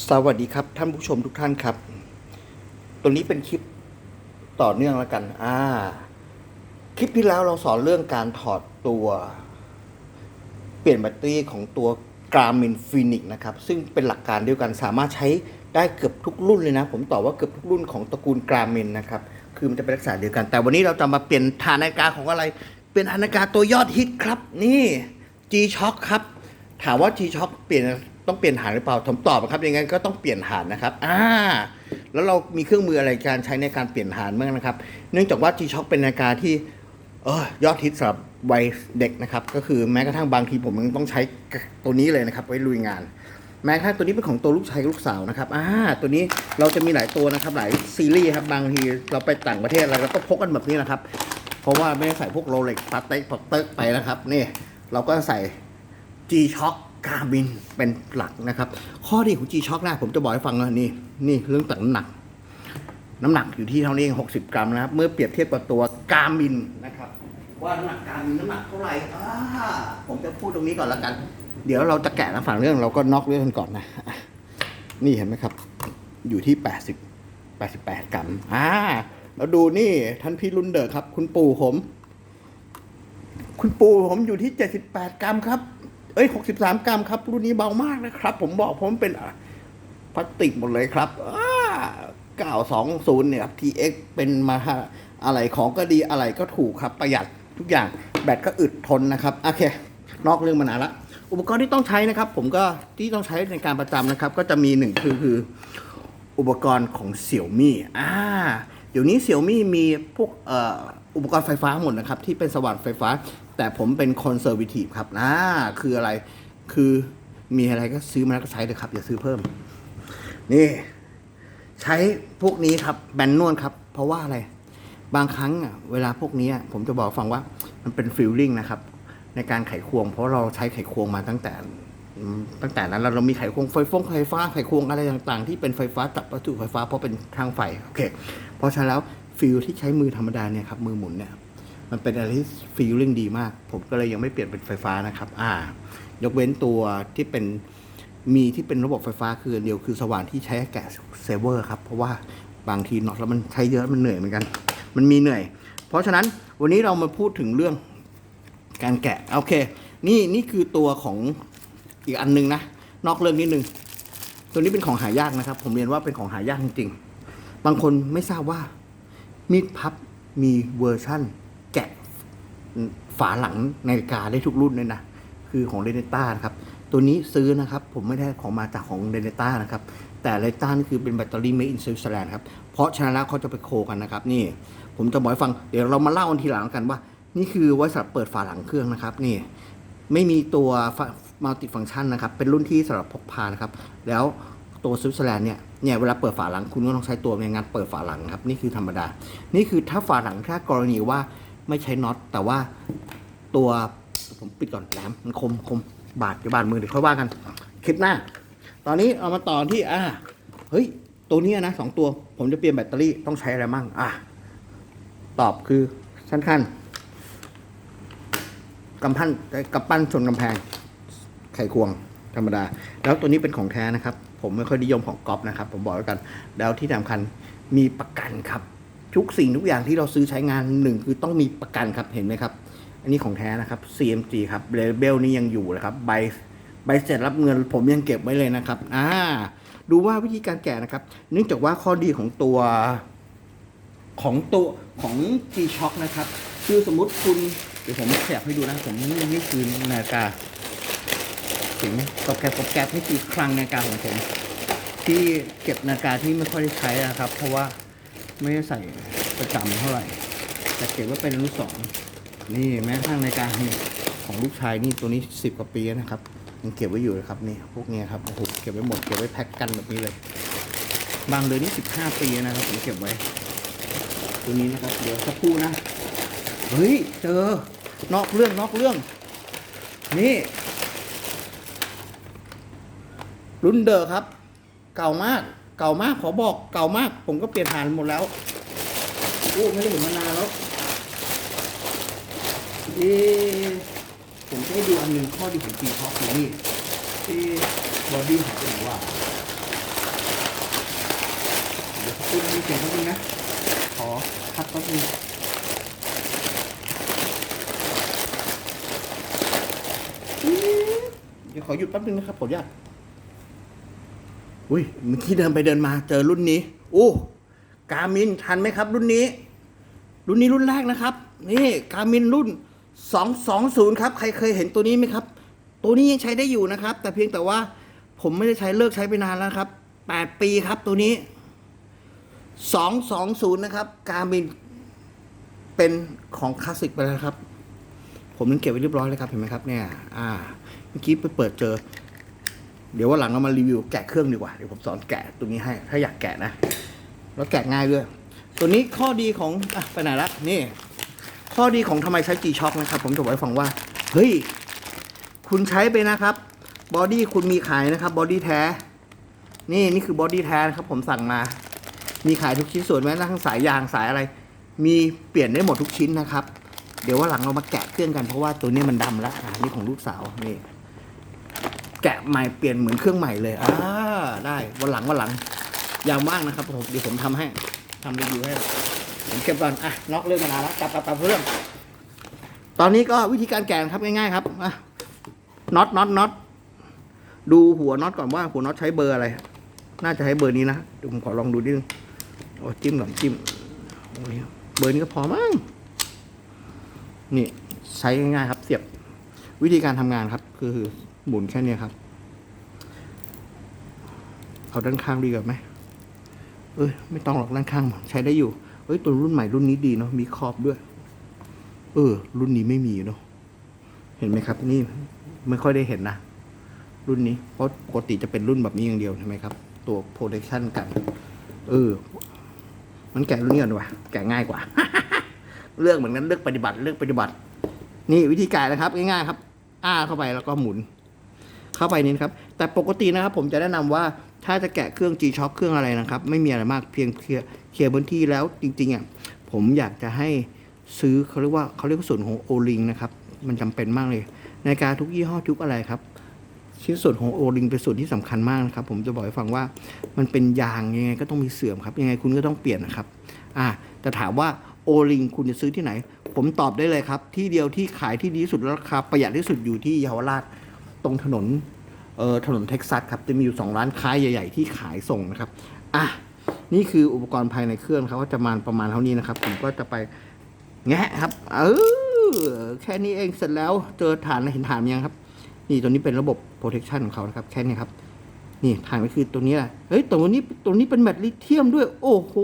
สวัสดีครับ ท่านผู้ชมทุกท่านครับ ตัวนี้เป็นคลิปต่อเนื่องแล้วกัน อ่า คลิปที่แล้วเราสอนเรื่องการถอดตัว เปลี่ยนแบตเตอรี่ของตัว Garmin Phoenix นะครับ ซึ่งเป็นหลักการเดียวกันสามารถใช้ได้เกือบทุกรุ่นเลยนะ ผมตอบว่าเกือบทุกรุ่นของตระกูล Garmin นะครับ คือมันจะเป็นลักษณะเดียวกัน แต่วันนี้เราจะมาเปลี่ยนฐานนาฬิกาของอะไร เป็นฐานนาฬิกาตัวยอดฮิตครับ นี่ G-Shock ครับ ถามว่า G-Shock เปลี่ยน ต้องเปลี่ยนฐานหรือเปล่าผมตอบครับยังไงก็ต้องเปลี่ยนฐานนะครับอ่าแล้วเรามีเครื่องมืออะไรการใช้ในการเปลี่ยนฐานบ้างนะครับ เนื่องจากว่า G-Shock เป็นนาฬิกาที่เออยอดฮิตสำหรับวัยเด็กนะครับ ก็คือแม้กระทั่งบางทีผมยังต้องใช้ตัวนี้เลยนะครับ ไว้ลุยงาน แม้กระทั่งตัวนี้เป็นของตัวลูกชายลูกสาวนะครับอ่าตัวนี้เราจะมีหลายตัวนะครับหลายซีรีส์ครับบางทีเราไปต่างประเทศอะไรเราก็พกกันแบบนี้นะครับ เพราะว่าไม่ได้ใส่พวกโรเล็กซ์ปาเต็กปาเต็กไปนะครับนี่เราก็ใส่ G-Shock Garmin เป็นหลักนะครับ ข้อดีของ G-Shock นะผมจะบอกให้ฟังนะนี่นี่เรื่องต่างน้ำหนัก น้ำหนักอยู่ที่เท่านี้เอง60 กรัมนะครับ เมื่อเปรียบเทียบกับตัวกามินนะครับ ว่าน้ำหนักกามินน้ำหนักเท่าไหร่อ่าผมจะพูดตรงนี้ก่อนละกัน เดี๋ยวเราจะแกะนะฝั่งเรื่องเราก็น็อกเรื่องกันก่อนนะอะนี่เห็นไหมครับ อยู่ที่ 80 88 กรัมอ่าแล้วดูนี่ท่านพี่รุ่นเดอร์ครับ คุณปู่ผม คุณปู่ผมอยู่ที่ 78 กรัมครับ เอ้ย63กรัมครับ รุ่นนี้เบามากนะครับ ผมบอกผมเป็นพลาสติกหมดเลยครับอ่า920เนี่ยครับ TX เป็นมาอะไรของก็ดีอะไรก็ถูกครับ ประหยัดทุกอย่างแบตก็อึดทนนะครับโอเคนอกเรื่องมานานละ อุปกรณ์ที่ต้องใช้นะครับ ผมก็ที่ต้องใช้ในการประจำนะครับ ก็จะมีหนึ่งคือคือ อุปกรณ์ของเสี่ยวมี่อ่าเดี๋ยวนี้เสี่ยวมี่มีพวกเอ่อ อุปกรณ์ไฟฟ้าหมดนะครับ ที่เป็นสว่านไฟฟ้า แต่ผมเป็นคอนเซอร์ว v ทีฟครับอ่าคืออะไรคือมีอะไรก็ซื้อมาแล้วก็ใช้เลยครับ อย่าซื้อเพิ่ม นี่ ใช้พวกนี้ครับแบนนวลครับ เพราะว่าอะไร บางครั้งเวลาพวกนี้ผมจะบอกฟังว่ามันเป็นฟิลลิ่งนะครับ ในการไขควง เพราะเราใช้ไขควงมาตั้งแต่ตั้งแต่นั้นเราเรามีไขควงไฟฟ้องไฟฟ้าไขควงอะไรต่างๆ ที่เป็นไฟฟ้าจับวัตถุไฟฟ้าเพราะเป็นทางไฟโอเคเพราะฉะนั้นแล้ว ฟิลที่ใช้มือธรรมดาเนี่ยครับมือหมุนเนี่ยมันเป็นอะไรที่ฟีลลิ่งดีมาก ผมก็เลยยังไม่เปลี่ยนเป็นไฟฟ้านะครับ อ่า ยกเว้นตัวที่เป็นมีที่เป็นระบบไฟฟ้าคือเดียวคือสว่านที่ใช้แกะเซเวอร์ครับ เพราะว่าบางทีน็อตแล้วมันใช้เยอะมันเหนื่อยเหมือนกัน มันมีเหนื่อย เพราะฉะนั้นวันนี้เรามาพูดถึงเรื่องการแกะโอเค นี่นี่คือตัวของอีกอันหนึงนะ นอกเรื่องนิดนึง ตัวนี้เป็นของหายากนะครับ ผมเรียนว่าเป็นของหายากจริงๆ บางคนไม่ทราบว่า มีดพับมีเวอร์ชั่นแกะฝาหลังนาฬิกาได้ทุกรุ่นเลยนะ คือของเรเนต้านะครับ ตัวนี้ซื้อนะครับ ผมไม่ได้ของมาจากของเรเนต้านะครับ แต่เรเนต้านี่คือเป็นแบตเตอรี่ made in Switzerland ครับ เพราะฉะนั้นแล้วเขาจะไปโคกันนะครับ นี่ผมจะบอกให้ฟัง เดี๋ยวเรามาเล่ากันทีหลังกันว่า นี่คือไว้สำหรับเปิดฝาหลังเครื่องนะครับ นี่ ไม่มีตัวมัลติฟัง c t ชันนะครับ เป็นรุ่นที่สำหรับพกพานะครับ แล้ว ตัวสวิตเซอร์แลนด์เนี่ยเนี่ยเวลาเปิดฝาหลังคุณก็ต้องใช้ตัวในงานเปิดฝาหลังครับนี่คือธรรมดา นี่คือถ้าฝาหลังถ้ากรณีว่าไม่ใช้น็อตแต่ว่าตัวผมปิดก่อนแหลมมันคมคมบาดจะบาดมือเดี๋ยวค่อยว่ากันคลิปหน้า ตอนนี้เอามาต่อที่อ่าเฮ้ยตัวนี้นะสองตัวผมจะเปลี่ยนแบตเตอรี่ต้องใช้อะไรมั่งอะตอบคือสั้นๆกำพันกำปั้นชนกำแพงไขควงธรรมดา แล้วตัวนี้เป็นของแท้นะครับ ผมไม่ค่อยนิยมของก๊อฟนะครับ ผมบอกแล้วกัน แล้วที่สำคัญมีประกันครับ ทุกสิ่งทุกอย่างที่เราซื้อใช้งานหนึ่งคือต้องมีประกันครับเห็นไหมครับ อันนี้ของแท้นะครับ CMG ครับเลเบลนี่ยังอยู่นะครับใบใบเสร็จรับเงินผมยังเก็บไว้เลยนะครับอ่าดูว่าวิธีการแกะนะครับ เนื่องจากว่าข้อดีของตัวของตัวของ G-Shock นะครับ คือสมมติคุณ เดี๋ยวผมขยับให้ดูนะ ผมนี่นี่คือนาฬิกา ถึงกอบแกบกอบแกบนี่คือคลังนาฬิกาของผมที่เก็บนาฬิกาที่ไม่ค่อยได้ใช้นะครับ เพราะว่าไม่ได้ใส่ประจำเท่าไหร่ แต่เก็บไว้เป็นอนุสรณ์นี่แม้กระทั่งนาฬิกาของลูกชายนี่ตัวนี้สิบกว่าปีนะครับยังเก็บไว้อยู่เลยครับนี่พวกนี้ครับโอ้โหเก็บไว้หมดเก็บไว้แพ็คกันแบบนี้เลย บางเดือนนี่สิบห้าปีนะครับผมเก็บไว้ ตัวนี้นะครับเดี๋ยวสักครู่นะเฮ้ยเจอนอกเรื่องนอกเรื่อง นี่ รุ่นเดอร์ครับ เก่ามาก เก่ามากขอบอกเก่ามาก ผมก็เปลี่ยนฐานหมดแล้วโอ้ไม่ได้เห็นมานานแล้วเอผมจะให้ดูอันหนึ่งข้อดีของปีท็อปนี่ที่บอดี้หายไปไหนวะคุณมีเสียงแป๊บนึงนะ ขอพักแป๊บนึงเดี๋ยวขอหยุดแป๊บนึงนะครับผมญาต อุ้ยเมื่อกี้เดินไปเดินมาเจอรุ่นนี้โอ้กามินทันไหมครับ รุ่นนี้ รุ่นนี้รุ่นแรกนะครับ นี่กามินรุ่น 220 ครับ ใครเคยเห็นตัวนี้ไหมครับ ตัวนี้ยังใช้ได้อยู่นะครับ แต่เพียงแต่ว่าผมไม่ได้ใช้เลิกใช้ไปนานแล้วครับ 8 ปีครับตัวนี้ 220 นะครับ กามินเป็นของคลาสสิกไปแล้วครับ ผมนั้นเก็บไว้เรียบร้อยเลยครับ เห็นไหมครับเนี่ย อ่า เมื่อกี้ไปเปิดเจอ เดี๋ยวว่าหลังเรามารีวิวแกะเครื่องดีกว่า เดี๋ยวผมสอนแกะตัวนี้ให้ ถ้าอยากแกะนะ แล้วแกะง่ายด้วย ตัวนี้ข้อดีของอะไปไหนละนี่ ข้อดีของทำไมใช้ G Shock นะครับ ผมจะบอกให้ฟังว่า เฮ้ย คุณใช้ไปนะครับ บอดี้คุณมีขายนะครับ บอดี้แท้ นี่นี่คือบอดี้แท้นะครับ ผมสั่งมา มีขายทุกชิ้นส่วนแม้กระทั่งสายยางสายอะไร มีเปลี่ยนได้หมดทุกชิ้นนะครับ เดี๋ยวว่าหลังเรามาแกะเครื่องกันเพราะว่าตัวนี้มันดำแล้วอ่านี่ของลูกสาวนี่ แกะใหม่เปลี่ยนเหมือนเครื่องใหม่เลยอ่าได้วันหลังวันหลังยามว่างนะครับผมเดี๋ยวผมทำให้ทำรีวิวให้ผมเก็บก่อนอะน็อกเรื่องมานานแล้วกลับกลับกลับเรื่อง ตอนนี้ก็วิธีการแกะครับง่ายๆครับอะน็อตน็อตน็อตดูหัวน็อตก่อนว่าหัวน็อตใช้เบอร์อะไร น่าจะใช้เบอร์นี้นะเดี๋ยวผมขอลองดูนิดนึงโอ้จิ้มก่อนจิ้มโอ้ยเบอร์นี้ก็พอมั้งนี่ใช้ง่ายๆครับ เสียบวิธีการทำงานครับ คือ หมุนแค่เนี้ยครับ เอาด้านข้างดีกว่าไหมเอ้ยไม่ต้องหรอกด้านข้างใช้ได้อยู่เอ้ยตัวรุ่นใหม่รุ่นนี้ดีเนาะมีขอบด้วย เออ รุ่นนี้ไม่มีเนาะเห็นไหมครับ นี่ไม่ค่อยได้เห็นนะรุ่นนี้เพราะปกติจะเป็นรุ่นแบบนี้อย่างเดียวใช่ไหมครับ ตัว protection กัน เออ มันแกะรุ่นนี้ก่อนดีกว่าแกะง่ายกว่า เลือกเหมือนกันเลือกปฏิบัติเลือกปฏิบัติ นี่วิธีการนะครับ ง่ายๆครับ อ้าเข้าไปแล้วก็หมุน เข้าไปนี่นครับ แต่ปกตินะครับผมจะแนะนำว่าถ้าจะแกะเครื่อง G Shock เครื่องอะไรนะครับ ไม่มีอะไรมากเพียงเคลียร์เคลียร์พื้นที่แล้วจริงๆอะผมอยากจะให้ซื้อเขาเรียกว่าเขาเรียกส่วนของโอลิงนะครับ มันจำเป็นมากเลยในการทุกยี่ห้อทุกอะไรครับชิ้นส่วนของโอลิงเป็นส่วนที่สำคัญมากนะครับ ผมจะบอกให้ฟังว่ามันเป็นยางยังไงก็ต้องมีเสื่อมครับ ยังไงคุณก็ต้องเปลี่ยนนะครับ อ่าแต่ถามว่าโอลิงคุณจะซื้อที่ไหน ผมตอบได้เลยครับ ที่เดียวที่ขายที่ดีที่สุดราคาประหยัดที่สุดอยู่ที่เยาวราชตรงถนน เออถนนเท็กซัสครับจะมีอยู่สองร้านค้าใหญ่ ๆ ที่ขายส่งนะครับอะนี่คืออุปกรณ์ภายในเครื่องครับก็จะมาประมาณเท่านี้นะครับ ผมก็จะไปแงะครับ เออแค่นี้เองเสร็จแล้วเจอฐานเห็นฐานยังครับ นี่ตัวนี้เป็นระบบ protection ของเขานะครับ แค่นี้ครับ นี่ฐานก็คือตัวนี้แหละเฮ้ยตัวนี้ตัวนี้เป็นแบตลิเธียมด้วย โอ้โห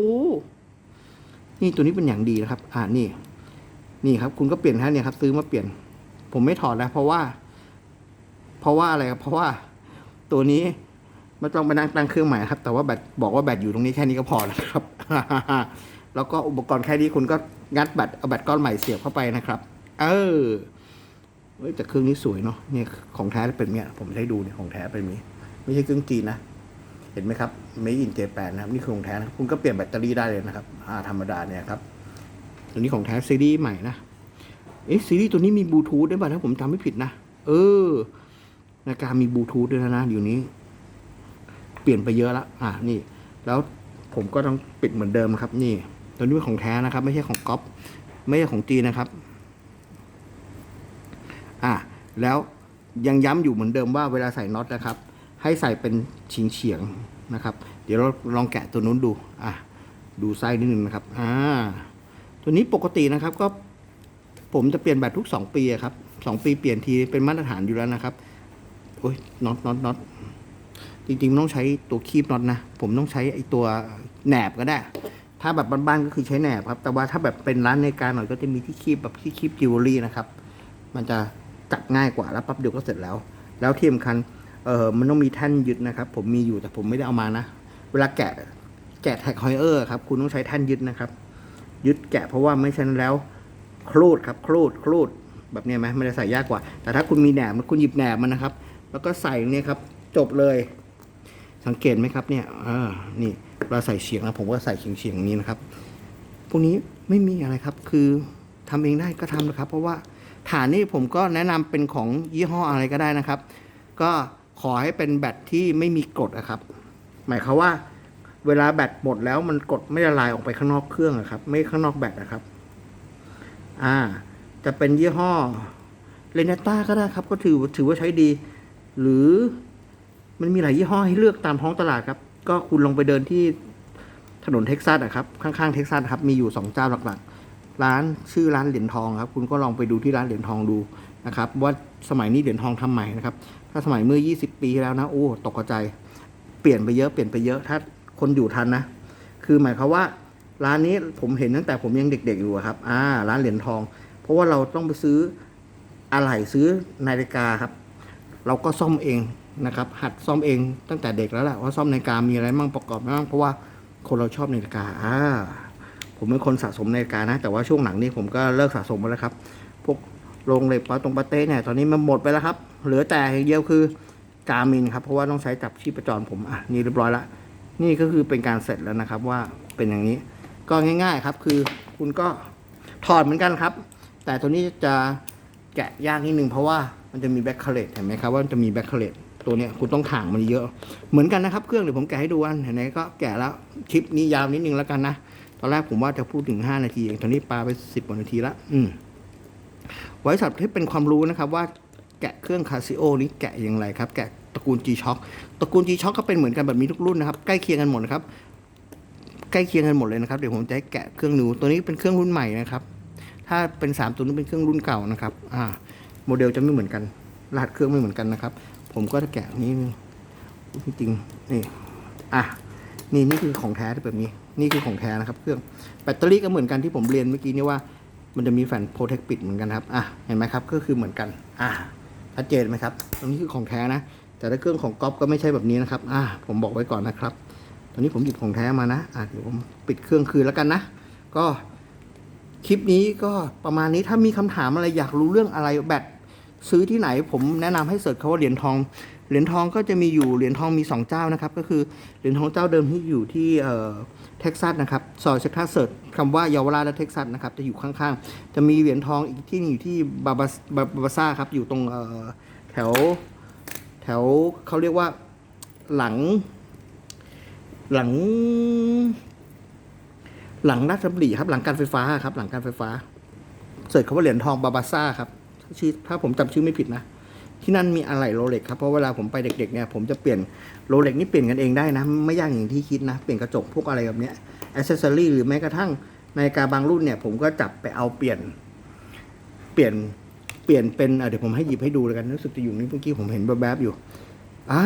นี่ตัวนี้เป็นอย่างดีนะครับ อ่านี่ นี่ครับ คุณก็เปลี่ยนแค่นี้ครับ ซื้อมาเปลี่ยน ผมไม่ถอดแล้วเพราะว่า เพราะว่าอะไรครับเพราะว่าตัวนี้ไม่ต้องไปนั่งตั้งเครื่องใหม่ครับ แต่ว่าแบตบอกว่าแบตอยู่ตรงนี้แค่นี้ก็พอแล้วครับ แล้วก็อุปกรณ์แค่นี้คุณก็งัดแบตเอาแบตก้อนใหม่เสียบเข้าไปนะครับ เออเฮ้ยแต่เครื่องนี้สวยเนาะเนี่ยของแท้เป็นเนี่ยผมให้ดูเนี่ยของแท้เป็นนี้ ไม่ใช่เครื่องจีนนะเห็นไหมครับไม่อินเจแปนนะครับนี่คือของแท้นะคุณก็เปลี่ยนแบตเตอรี่ได้เลยนะครับอ่าธรรมดาเนี่ยครับตัวนี้ของแท้ซีรีส์ใหม่นะเอ๊ะซีรีส์ตัวนี้มีบลูทูธด้วยป่ะถ้าผมจำไม่ผิดนะเออ นาฬิกามีบลูทูธด้วยนะนะเดี๋ยวนี้ เปลี่ยนไปเยอะละอ่านี่ แล้วผมก็ต้องปิดเหมือนเดิมครับ นี่ตัวนี้เป็นของแท้นะครับ ไม่ใช่ของก๊อปไม่ใช่ของจีนนะครับ อ่าแล้วยังย้ำอยู่เหมือนเดิมว่าเวลาใส่น็อตนะครับ ให้ใส่เป็นชิงเฉียงนะครับ เดี๋ยวเราลองแกะตัวนู้นดูอะดูไส้นิดนึงนะครับอ่าตัวนี้ปกตินะครับก็ผมจะเปลี่ยนแบตทุกสองปีครับสองปีเปลี่ยนทีเป็นมาตรฐานอยู่แล้วนะครับ โอ้ยน็อตน็อตน็อตจริงๆต้องใช้ตัวคีบน็อตนะ ผมต้องใช้ไอตัวแหนบก็ได้ ถ้าแบบบ้านๆก็คือใช้แหนบครับ แต่ว่าถ้าแบบเป็นร้านในการหน่อยก็จะมีที่คีบแบบที่คีบจิวเวลรี่นะครับ มันจะจับง่ายกว่าแล้วปั๊บเดียวก็เสร็จแล้ว แล้วที่สำคัญเออมันต้องมีแท่นยึดนะครับ ผมมีอยู่แต่ผมไม่ได้เอามานะ เวลาแกะแกะแท็กฮอยเออร์ครับ คุณต้องใช้แท่นยึดนะครับ ยึดแกะเพราะว่าไม่เช่นนั้นแล้วครูดครับครูดครูดแบบนี้ไหมม่ได้ใส่ยากกว่า แต่ถ้าคุณมีแหนบคุณหยิบแหนบมันนะครับ แล้วก็ใส่เนี่ยครับ จบเลย สังเกตไหมครับเนี่ยอ่านี่เราใส่เฉียงนะผมก็ใส่เฉียงเฉียงๆนี้นะครับ พวกนี้ไม่มีอะไรครับ คือทำเองได้ก็ทำนะครับ เพราะว่าฐานนี่ผมก็แนะนำเป็นของยี่ห้ออะไรก็ได้นะครับ ก็ขอให้เป็นแบตที่ไม่มีกรดนะครับ หมายความว่า เวลาแบตหมดแล้วมันกดไม่ละลายออกไปข้างนอกเครื่องอะครับ ไม่ข้างนอกแบตนะครับ อ่า จะเป็นยี่ห้อเลนต้าก็ได้ครับ ก็ถือถือว่าใช้ดี หรือมันมีหลายยี่ห้อให้เลือกตามท้องตลาดครับ ก็คุณลองไปเดินที่ถนนเท็กซัสอะครับ ข้างๆเท็กซัสครับ มีอยู่สองเจ้าหลักๆ ร้านชื่อร้านเหรียญทองครับ คุณก็ลองไปดูที่ร้านเหรียญทองดูนะครับ ว่าสมัยนี้เหรียญทองทำใหม่นะครับ ถ้าสมัยเมื่อ 20 ปีแล้วนะ โอ้ ตกใจ เปลี่ยนไปเยอะ เปลี่ยนไปเยอะ ถ้าคนอยู่ทันนะ คือหมายความว่าร้านนี้ผมเห็นตั้งแต่ผมยังเด็ก ๆ อยู่ครับ อ่า ร้านเหรียญทอง เพราะว่าเราต้องไปซื้ออะไหล่ซื้อนาฬิกาครับ เราก็ซ่อมเองนะครับ หัดซ่อมเองตั้งแต่เด็กแล้วแหละว่าซ่อมนาฬิกามีอะไรมั่งประกอบมั่งเพราะว่าคนเราชอบนาฬิกาอ่าผมเป็นคนสะสมนาฬิกานะ แต่ว่าช่วงหลังนี้ผมก็เลิกสะสมไปแล้วครับ พวกโรงเหล็กปาตรงปาเต้เนี่ยตอนนี้มันหมดไปแล้วครับ เหลือแต่อย่างเดียวคือกามินครับเพราะว่าต้องใช้จับชีพจรผมอะนี่เรียบร้อยละนี่ก็คือเป็นการเสร็จแล้วนะครับว่าเป็นอย่างนี้ ก็ง่าย ๆครับ คือคุณก็ถอดเหมือนกันครับ แต่ตัวนี้จะ แกะยากนิดนึงเพราะว่ามันจะมีแบ็คเคเลตเห็นไหมครับว่ามันจะมีแบ็คเคเลตตัวเนี้ยคุณต้องถ่างมันเยอะ เหมือนกันนะครับ เครื่องเดี๋ยวผมแกะให้ดูอันเห็นไหมก็แกะแล้วคลิปนี้ยาวนิดนึงแล้วกันนะตอนแรกผมว่าจะพูดถึง 5 นาทีเองตอนนี้ปาไป 10กว่านาทีละอืมไว้สำหรับที่เป็นความรู้นะครับว่าแกะเครื่องคาซิโอนี้แกะอย่างไรครับ แกะตระกูล G-Shock ตระกูล G-Shock ก็เป็นเหมือนกันแบบนี้ทุกรุ่นนะครับใกล้เคียงกันหมดนะครับใกล้เคียงกันหมดเลยนะครับเดี๋ยวผมจะแกะเครื่องนูตัวนี้เป็นเครื่องรุ่นใหม่นะครับ ถ้าเป็น 3 ตัวนี้เป็นเครื่องรุ่นเก่านะครับ อ่า โมเดลจะไม่เหมือนกัน รหัสเครื่องไม่เหมือนกันนะครับ ผมก็จะแกะนี้จริงๆนี่ อะ นี่นี่คือของแท้แบบนี้ นี่คือของแท้นะครับ เครื่อง แบตเตอรี่ก็เหมือนกันที่ผมเรียนเมื่อกี้นี่ว่า มันจะมีแผ่นโปรเทคปิดเหมือนกันครับ อะ เห็นไหมครับ ก็คือเหมือนกัน อะชัดเจนไหมครับ ตรงนี้คือของแท้นะ แต่ถ้าเครื่องของก๊อปก็ไม่ใช่แบบนี้นะครับ อะ ผมบอกไว้ก่อนนะครับ ตอนนี้ผมหยิบของแท้มานะ อะ เดี๋ยวผมปิดเครื่องคืนแล้วกันนะ ก็ คลิปนี้ก็ประมาณนี้ถ้ามีคำถามอะไรอยากรู้เรื่องอะไรแบตซื้อที่ไหน ผมแนะนำให้เสิร์ชคาว่าเหรียญทอง เหรียญทองก็จะมีอยู่เหรียญทองมีสองเจ้านะครับ ก็คือเหรียญทองเจ้าเดิมที่อยู่ที่เท็กซัสนะครับซอยเท็กซัสเสิร์ชคำว่าเยาวราชและเท็กซัสนะครับจะอยู่ข้างๆ จะมีเหรียญทองอีกที่หนึงอยู่ที่บาบาบาบาซ่าครับอยู่ตรงแถวแถวเขาเรียกว่าหลังหลัง หลังราชบุรีครับ หลังการไฟฟ้าครับ หลังการไฟฟ้าเสิร์ชคำว่าเหรียญทองบาบาซ่าครับชื่อถ้าผมจำชื่อไม่ผิดนะที่นั่นมีอะไหล่โรเล็กครับเพราะเวลาผมไปเด็กๆเนี่ยผมจะเปลี่ยนโรเล็กนี่เปลี่ยนกันเองได้นะ ไม่ยากอย่างที่คิดนะ เปลี่ยนกระจกพวกอะไรแบบเนี้ยอ c เซสซอรี่หรือแม้กระทั่งนาฬิกาบางรุ่นเนี่ย ผมก็จับไปเอาเปลี่ยน เปลี่ยนเปลี่ยนเป็นเดี๋ยวผมให้หยิบให้ดูเลยกันรู้สึกจะอยู่นี่เมื่อกี้ผมเห็นแวบๆอยู่อ่า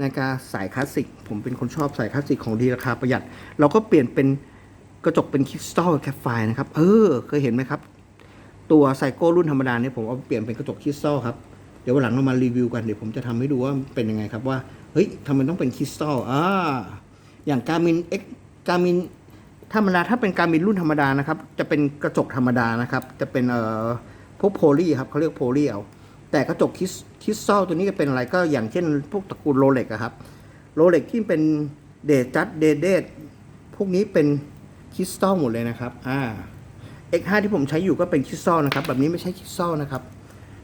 นาฬิกาสายคลาสสิกผมเป็นคนชอบสายคลาสสิกของดีราคาประหยัด เราก็เปลี่ยนเป็น กระจกเป็นคริสตัลแคปไฟนะครับ เออ เคยเห็นไหมครับ ตัวไซโก้รุ่นธรรมดาเนี่ยผมเอาเปลี่ยนเป็นกระจกคริสตัลครับ เดี๋ยววันหลังเรามารีวิวกัน เดี๋ยวผมจะทำให้ดูว่าเป็นยังไงครับว่า เฮ้ยทำไมต้องเป็นคริสตัลอ่า อย่างการมินเอ็กการมินธรรมดาถ้าเป็นการมินรุ่นธรรมดานะครับ จะเป็นกระจกธรรมดานะครับ จะเป็นเอ่อพวกโพลีครับเขาเรียกโพลีเอาแต่กระจกคริสคริสตัลตัวนี้จะเป็นอะไรก็อย่างเช่น พวกตระกูลโรเล็กครับโรเล็กที่เป็นเดจัดเดเดพวกนี้เป็น คริสตัลหมดเลยนะครับอ่า X5 ที่ผมใช้อยู่ก็เป็นคริสตัลนะครับ แบบนี้ไม่ใช่คริสตัลนะครับ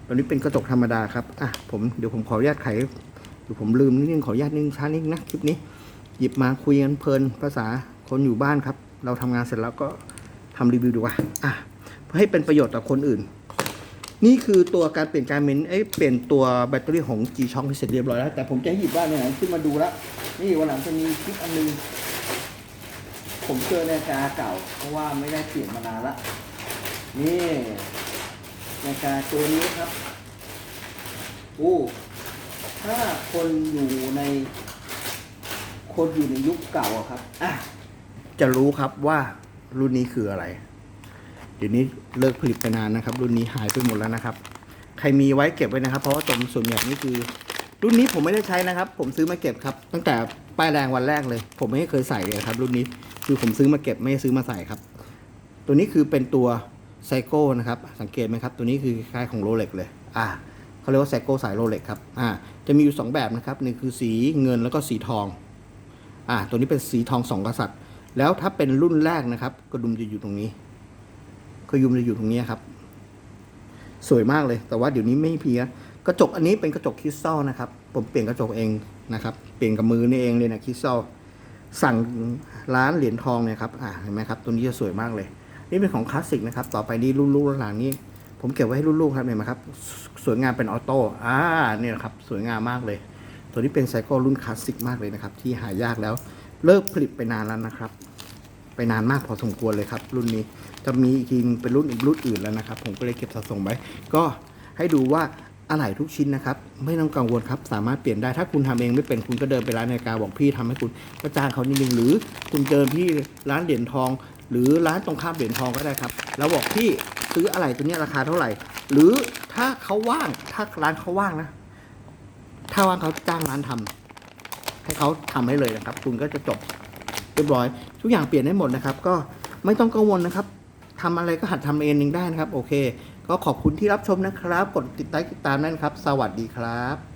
แบบนี้เป็นกระจกธรรมดาครับอะผมเดี๋ยวผมขออนุญาตไขเดี๋ยวผมลืมนิดนึงขออนุญาตนิดนึงช้านิดนึงนะคลิปนี้ หยิบมาคุยกันเพลินภาษาคนอยู่บ้านครับ เราทำงานเสร็จแล้วก็ทำรีวิวดีกว่าอะเพื่อให้เป็นประโยชน์ต่อคนอื่น นี่คือตัวการเปลี่ยนการเมนเอ้เปลี่ยนตัวแบตเตอรี่ของ G Shock ที่เสร็จเรียบร้อยแล้วแต่ผมจะหยิบได้เนี่ยขึ้นมาดูแล้วนี่วันหลังจะมีคลิปอันนึง ผมเจอนาฬิกาเก่า เพราะว่าไม่ได้เปลี่ยนมานานละ นี่นาฬิกาตัวนี้ครับโอ้ถ้าคนอยู่ใน คนอยู่ในยุคเก่าอะครับอะจะรู้ครับว่ารุ่นนี้คืออะไร เดี๋ยวนี้เลิกผลิตไปนานนะครับ รุ่นนี้หายไปหมดแล้วนะครับ ใครมีไว้เก็บไว้นะครับ เพราะว่าตรงส่วนใหญ่นี่คือ รุ่นนี้ผมไม่ได้ใช้นะครับ ผมซื้อมาเก็บครับ ตั้งแต่ ป้ายแดงวันแรกเลย ผมไม่เคยใส่เลยครับรุ่นนี้คือผมซื้อมาเก็บไม่ได้ซื้อมาใส่ครับ ตัวนี้คือเป็นตัวไซโก้นะครับ สังเกตไหมครับ ตัวนี้คือคล้ายของโรเล็กเลย อ่าเขาเรียกว่าไซโก้สายโรเล็กครับ อ่า จะมีอยู่ 2 แบบนะครับหนึ่งคือสีเงินแล้วก็สีทอง อ่า ตัวนี้เป็นสีทองสองกษัตริย์ แล้วถ้าเป็นรุ่นแรกนะครับ กระดุมจะอยู่ตรงนี้กระยุมจะอยู่ตรงนี้ครับ สวยมากเลย แต่ว่าเดี๋ยวนี้ไม่มีแล้ว กระจกอันนี้เป็นกระจกคริสตัลนะครับ ผมเปลี่ยนกระจกเองนะครับ เปลี่ยนกับมือนี่เองเลยนะคริสตัลสั่งร้านเหรียญทองเนี่ยครับอ่าเห็นไหมครับ ตัวนี้จะสวยมากเลย นี่เป็นของคลาสสิกนะครับ ต่อไปนี้รุ่นลูกหลังนี้ ผมเก็บไว้ให้รุ่นลูกครับเห็นไหมครับ สวยงามเป็นออโต้อ่าเนี่ยครับ สวยงามมากเลย ตัวนี้เป็นไซโครุ่นคลาสสิกมากเลยนะครับ ที่หายากแล้ว เลิกผลิตไปนานแล้วนะครับ ไปนานมากพอสมควรเลยครับ รุ่นนี้จะมีอีกทีเป็นรุ่นอีกรุ่นอื่นแล้วนะครับ ผมก็เลยเก็บสะสมไว้ ก็ให้ดูว่า อะไหล่ทุกชิ้นนะครับ ไม่ต้องกังวลครับ สามารถเปลี่ยนได้ถ้าคุณทำเองไม่เป็นคุณก็เดินไปร้านนาฬิกาบอกพี่ทำให้คุณก็จ้างเขานิดนึงหรือคุณเดินที่ร้านเหรียญทอง หรือร้านตรงข้ามเหรียญทองก็ได้ครับ แล้วบอกพี่ซื้ออะไหล่ตัวนี้ราคาเท่าไหร่ หรือถ้าเขาว่างถ้าร้านเขาว่างนะ ถ้าว่างเขาจ้างร้านทำให้เขาทำให้เลยนะครับ คุณก็จะจบเรียบร้อย ทุกอย่างเปลี่ยนได้หมดนะครับ ก็ไม่ต้องกังวลนะครับทำอะไรก็หัดทำเองได้นะครับ โอเค ก็ขอบคุณที่รับชมนะครับ กดติดตามติดตามนั่นครับ สวัสดีครับ